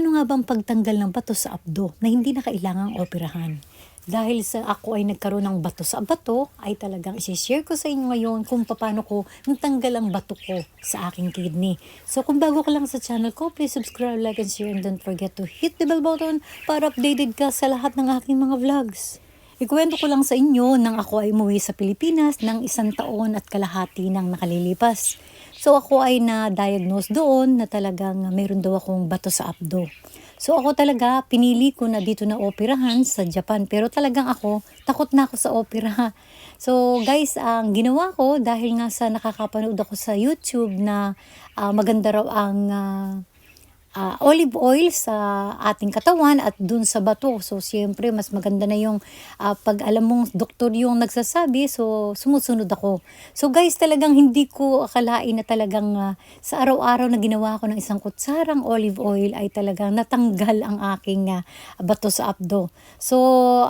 paano nga bang pagtanggal ng bato sa abdo na hindi na kailangang operahan? Dahil sa ako ay nagkaroon ng bato sa bato, ay talagang isi-share ko sa inyo ngayon kung paano ko natanggal ang bato ko sa aking kidney. So kung bago ka lang sa channel ko, please subscribe, like, and share, and don't forget to hit the bell button para updated ka sa lahat ng aking mga vlogs. Ikwento ko lang sa inyo nang ako ay umuwi sa Pilipinas ng isang taon at kalahati nang nakalilipas. So ako ay na-diagnose doon na talagang mayroon daw akong bato sa abdo. So ako talaga, pinili ko na dito na operahan sa Japan. Pero talagang ako, takot na ako sa opera. So guys, ang ginawa ko, dahil nga sa nakakapanood ako sa YouTube na ah, maganda raw ang ah, ah, olive oil sa ating katawan at dun sa bato. So, siyempre, mas maganda na yung ah, pag alam mong doktor yung nagsasabi, so sumusunod ako. So, guys, talagang hindi ko akalain na talagang ah, sa araw-araw na ginawa ko ng isang kutsarang olive oil ay talagang natanggal ang aking ah, bato sa abdo. So,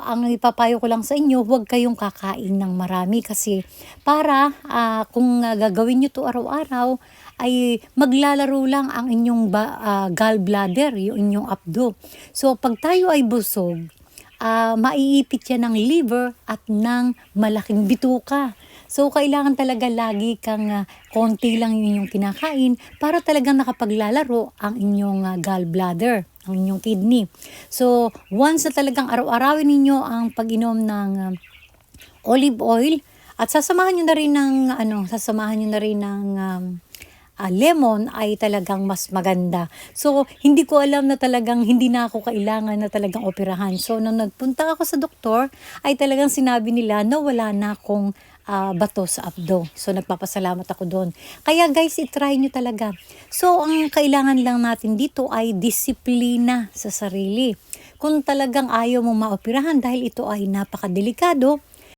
ang ipapayo ko lang sa inyo, huwag kayong kakain ng marami kasi para ah, kung ah, gagawin nyo to araw-araw, ay maglalaro lang ang inyong ba, ah, gallbladder, yung inyong abdo. So, pag tayo ay busog, ah, maiipit yan ng liver at ng malaking bituka. So, kailangan talaga lagi kang ah, konti lang yung inyong kinakain para talagang nakapaglalaro ang inyong ah, gallbladder, ang inyong kidney. So, once na talagang araw-arawin ninyo ang pag-inom ng ah, olive oil at sasamahan nyo na rin ng ano, sasamahan nyo na rin ng um, ah, lemon ay talagang mas maganda. So, hindi ko alam na talagang hindi na ako kailangan na talagang operahan. So, nung nagpunta ako sa doktor, ay talagang sinabi nila na wala na akong ah, bato sa abdo. So, nagpapasalamat ako doon. Kaya guys, itry nyo talaga. So, ang kailangan lang natin dito ay disiplina sa sarili. Kung talagang ayaw mo maoperahan dahil ito ay napakadelikado,